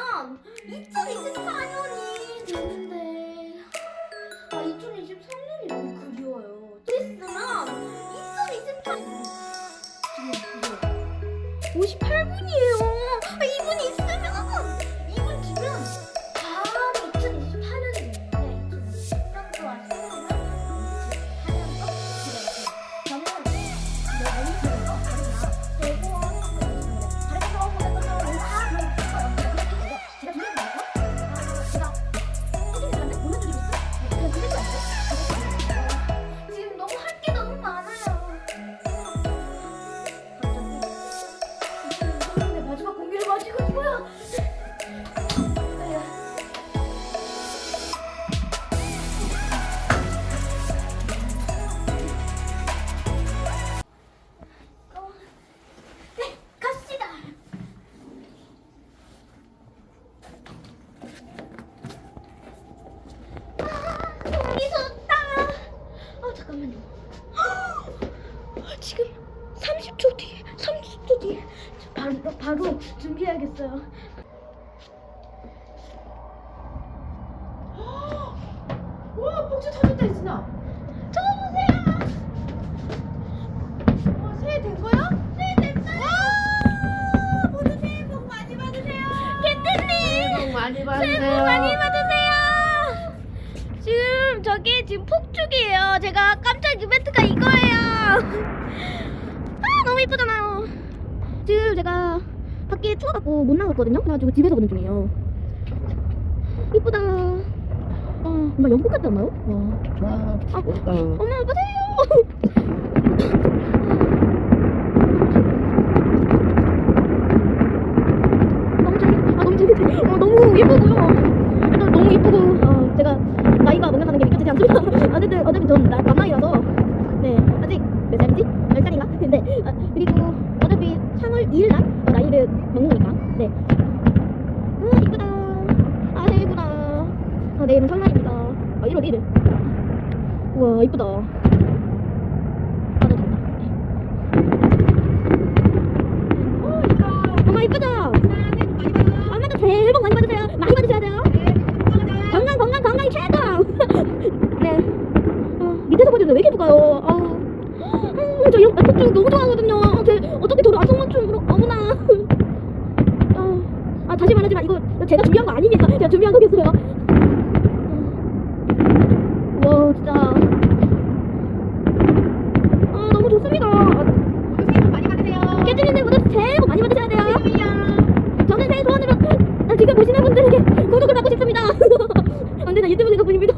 2024년이 바로 준비해야겠어요. 와, 복지 터졌다, 이진아. 저 보세요. 와, 새해 된 거야? 네, 됐어요. 모두 새해 복 많이 받으세요. 캔디님. 복 많이 새해 복 많이 받으세요. 지금 저기 지금 폭죽이에요. 제가 깜짝 이벤트가 이거예요. 아 너무 이쁘잖아요. 지금 제가 밖에 추워갖고 못 나갔거든요. 그래가지고 집에서 보는 중이에요. 이쁘다. 아 뭔가 연꽃 같지 않나요? 와. 와, 아, 멋있다. 엄마 보세요. 너무 재밌, 아 너무 재밌네. 어, 너무 예쁘고요. 일단 너무 예쁘고, 아 제가 나이가 먹는다는 게 믿겨지지 않습니다. 어쨌든 어차피 전 나, 남나이라서 네 아직 몇 살이지? 열 살인가? 네 아, 그리고 어차피 3월 2일 날나 먹는 거니까 네. 아 이쁘다. 아 새해구나. 아 내일은 설날입니다. 아 1월 1일. 우와 이쁘다. 아 너무 좋다. 엄마 이쁘죠? 엄마 도 새해 복 많이 받으세요. 많이 받으셔야 돼요. 건강 건강 건강 최고. 네. 아, 밑에서 보시면 왜 이렇게 예쁠까요? 아, 아, 저 이런 폭죽 너무 좋아하거든요. 아, 제 어떻게 저를 안성맞춤으로 어머나. 아, 아 다시 말하지만 이거 제가 준비한 거 아닙니다. 제가 준비한 거겠어요. 와 진짜. 아 너무 좋습니다. 아, 깨지는데 모두 새해 복 많이 받으셔야 돼요. 저는 새해 소원으로 아, 지금 보시는 분들에게 구독을 받고 싶습니다. 언제나 유튜브 제가 보입니다.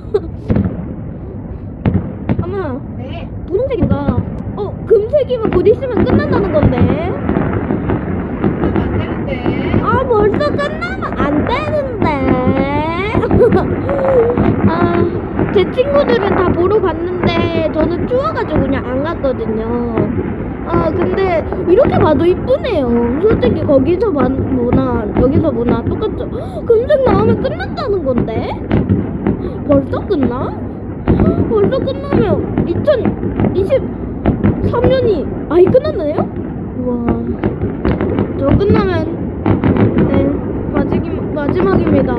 엄마, 네. 분홍색인가? 어, 금색이면 곧 있으면 끝난다는 건데. 안 되는데. 아, 벌써 끝나면 안 되는데. 아, 제 친구들은 다 보러 갔는데 저는 추워가지고 그냥 안 갔거든요. 아, 근데 이렇게 봐도 이쁘네요. 솔직히 거기서 봐- 보나 여기서 보나 똑같죠. 헉, 금색 나오면 끝난다는 건데. 벌써 끝나? 헉, 벌써 끝나면 2023년이 아예 끝났나요? 우와. 저 끝나면 네, 마지막, 마지막입니다.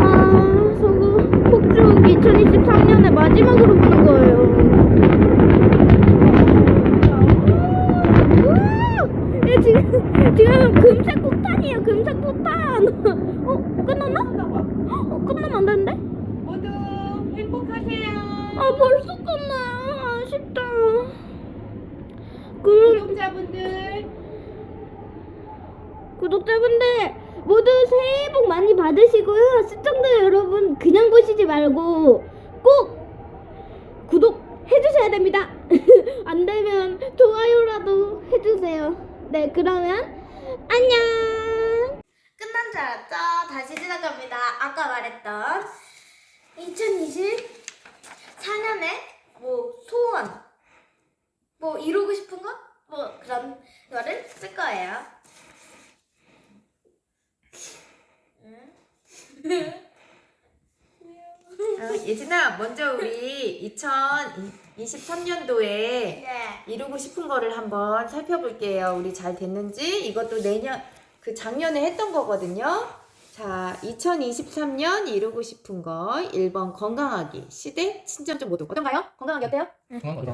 아, 저거 폭죽 2023년의 마지막으로 보는 거예요. 얘 지금, 지금 금색 폭탄이에요, 금색 폭탄. 어, 끝났나? 어, 끝나면 안 되는데? 모두 행복하세요. 아, 벌써 끝나. 아쉽다. 그럼, 구독자분들 구독자분들 모두 새해 복 많이 받으시고요. 시청자 여러분 그냥 보시지 말고 꼭 구독 해 주셔야 됩니다. 안 되면 좋아요라도 해주세요. 네, 그러면 안녕. 끝난 줄 알았죠? 다시 시작합니다. 아까 말했던 2024년에 뭐 소원, 뭐 이루고 싶은 것, 뭐 그런 거를 쓸 거예요. 어, 예진아, 먼저 우리 2023년도에 네. 이루고 싶은 거를 한번 살펴볼게요. 우리 잘 됐는지 이것도 내년 그 작년에 했던 거거든요. 자, 2023년 이루고 싶은 거 1번 건강하기 시대 친정 좀 모두 어떤가요? 건강하기 어때요?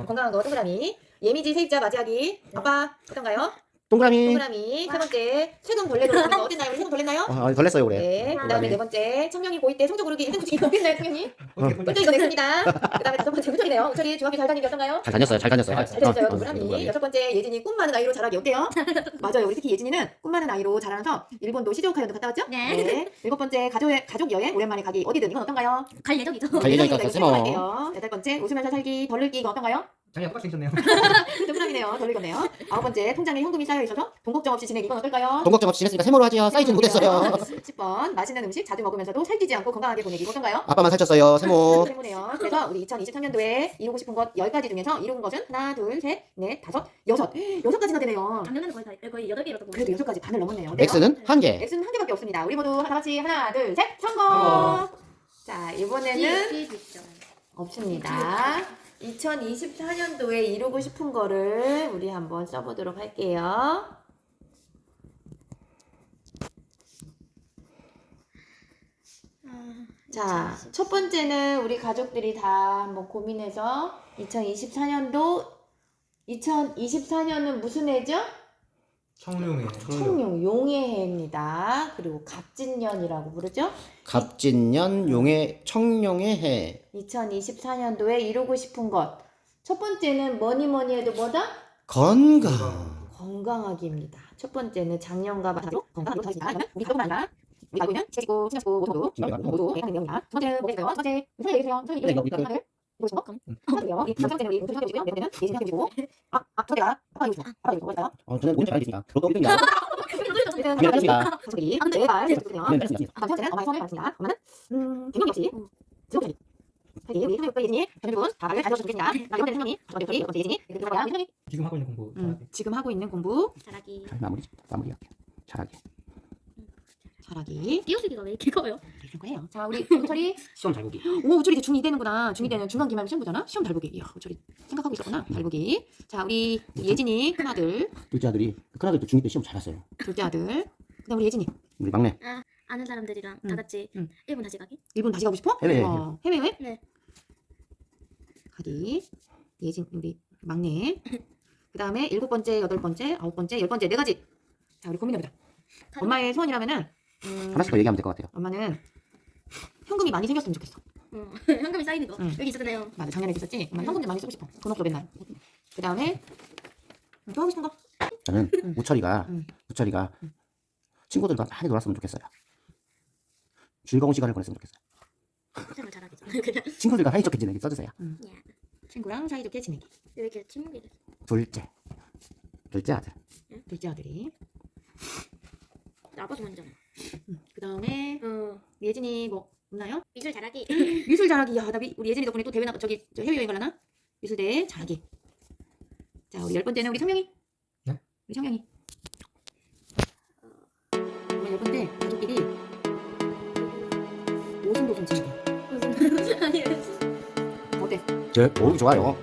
건강한 거 동그라미 예미지 세입자 맞이하기 아빠 어떤가요? 동그라미. 동그라미 세 번째 최근 벌레 돌리는 거 어땠나요? 우리 최근 돌렸나요? 아, 덜 냈어요 올해. 네 그 다음에 네 번째 청년이 고2 때 성적 오르기 인생 굳이 어땠나요? 어. 꿀도 이거 냈습니다 그 다음에 다섯 번째 우철이네요 우철이 중학교 잘 다니기 어떤가요? 잘 다녔어요. 잘 다녔어요. 잘 됐어요 어, 동그라미 동그라미. 여섯 번째 예진이 꿈 많은 아이로 자라기 어때요? 맞아요 우리 특히 예진이는 꿈 많은 아이로 자라면서 일본도 시즈오카현도 갔다 왔죠? 네. 일곱 번째 가족, 가족 여행 오랜만에 가기 어디든 이건 어떤가요? 갈 예정이죠. 갈 예정이니까 이거 세모. 체크할게요. 여덟 번째 웃으면서 살기 덜 늙기 이거 어떤가요? 장이가 똑같이 생겼네요. 덜 늙었네요 아홉 번째 통장에 현금이 쌓여 있어서 돈 걱정 없이 지내기 이건 어떨까요? 돈 걱정 없이 지냈으니까 세모로 하지요. 사이즈는 못했어요. 10번 맛있는 음식 자주 먹으면서도 살찌지 않고 건강하게 보내기 이거 어떤가요? 아빠만 살쪘어요. 세모. 때문에요. 그래서 우리 2023년도에 이루고 싶은 것 10가지 중에서 이룬 것은 하나, 둘, 셋, 넷, 다섯, 여섯. 여섯 가지나 되네요. 작년에는 거의 다 거의 여덟 개 이뤘던 거. 그래도 여섯 가지 반을 넘었네요. 어때요? X는 한 개. X는 한 개밖에 없습니다. 우리 모두 다 같이 하나, 둘, 셋, 성공! 성공. 자, 이번에는 뒤에 있죠. 없습니다. 2024년도에 이루고 싶은 거를 우리 한번 써보도록 할게요. 자, 첫 번째는 우리 가족들이 다 한번 고민해서 2024년도 2024년은 무슨 해죠? 청룡이에요. 청룡 용의 해입니다. 그리고 갑진년이라고 부르죠. 갑진년 용의 청룡의 해. 2024년도에 이루고 싶은 것. 첫 번째는 뭐니 뭐니 해도 뭐다? 건강. 건강하기입니다. 첫 번째는 작년과 마찬가지로 하겠습니다. 이거는 우리 가족만 아니라 우리 알고 있는 시집고 친척고 모두 모두 모두 하는 내용입니다. 첫 번째는 뭐겠어요? 첫 번째 무슨 얘기세요? 무슨 얘기세요? 하나를 이 거 싶어? 하나요. 이첫 번째는 우리 무슨 학교 주고요? 네 번째는 예진 학교 주고 아, 아, 첫 번째가 아빠 이거 주고 아빠 이거 뭐였어요? 어, 저는 오늘 잘 알겠습니다. 로또 1등이야. 그래서 네, 알겠습니다. 가족이 제발 제발요. 네, 알겠습니다. 아, 첫째는 엄마의 손을 받습니다. 엄마는 음, 갱년기 없이 즐겁게 살기. 우리 손을 예진이. 나 이번 지금 하고 있는 공부. 음, 지금 하고 있는 공부 잘하기. 잘 마무리. 마무리할게요. 잘하게. 잘하기 띄어쓰기가 왜 이렇게 커요? 거예요. 자 우리 우철이 시험 잘 보기. 오 우철이 이제 중2 되는구나. 중2 되는 중간 기말 시험 보잖아. 시험 잘 보기. 이야 우철이 생각하고 있었구나. 잘 보기. 자 우리 예진이 큰 아들, 둘째 아들이 큰 아들도 중2 때 시험 잘 봤어요. 둘째 아들. 그다음 우리 예진이 우리 막내. 아는 사람들이랑 음, 다 같이 음. 일본 다시 가기? 일본 다시 가고 싶어? 해외. 어, 해외 여행? 네. 가기. 예진 우리 막내. 그다음에 일곱 번째, 여덟 번째, 아홉 번째, 열 번째 네 가지. 자 우리 고민해보자. 엄마의 소원이라면은 음, 하나씩 더 얘기하면 될 것 같아요. 엄마는 현금이 많이 생겼으면 좋겠어. 어, 현금이 쌓이는 거 응. 여기 있었네요. 맞아 작년에 있었지. 엄마 현금 좀 많이 쓰고 싶어. 돈 없어 맨날. 그 다음에 또 하고 싶은 거? 저는 음. 우철이가 음. 우철이가 친구들과 많이 놀았으면 좋겠어요. 즐거운 시간을 보냈으면 좋겠어요. 세상을 잘하기 전 그냥 친구들과 사이좋게 지내기 써주세요. 야, 친구랑 사이좋게 지내기. 왜 이렇게 침묵이 됐어? 둘째. 둘째 아들. 둘째 아들이. 나 아빠 소원이잖아. 그 다음에 어, 예진이 뭐 없나요? 미술 잘하기. 미술 잘하기. 야, 나 미, 우리 예진이 덕분에 또 대회 나 저기 저 해외 여행 가려나? 미술대회 잘하기. 자, 우리 열 번째는 우리 성명이. 네? 우리 성명이. 우리 열 번째 가족끼리 오순도순. 무슨 아니 어때? 저, 오, 좋아요.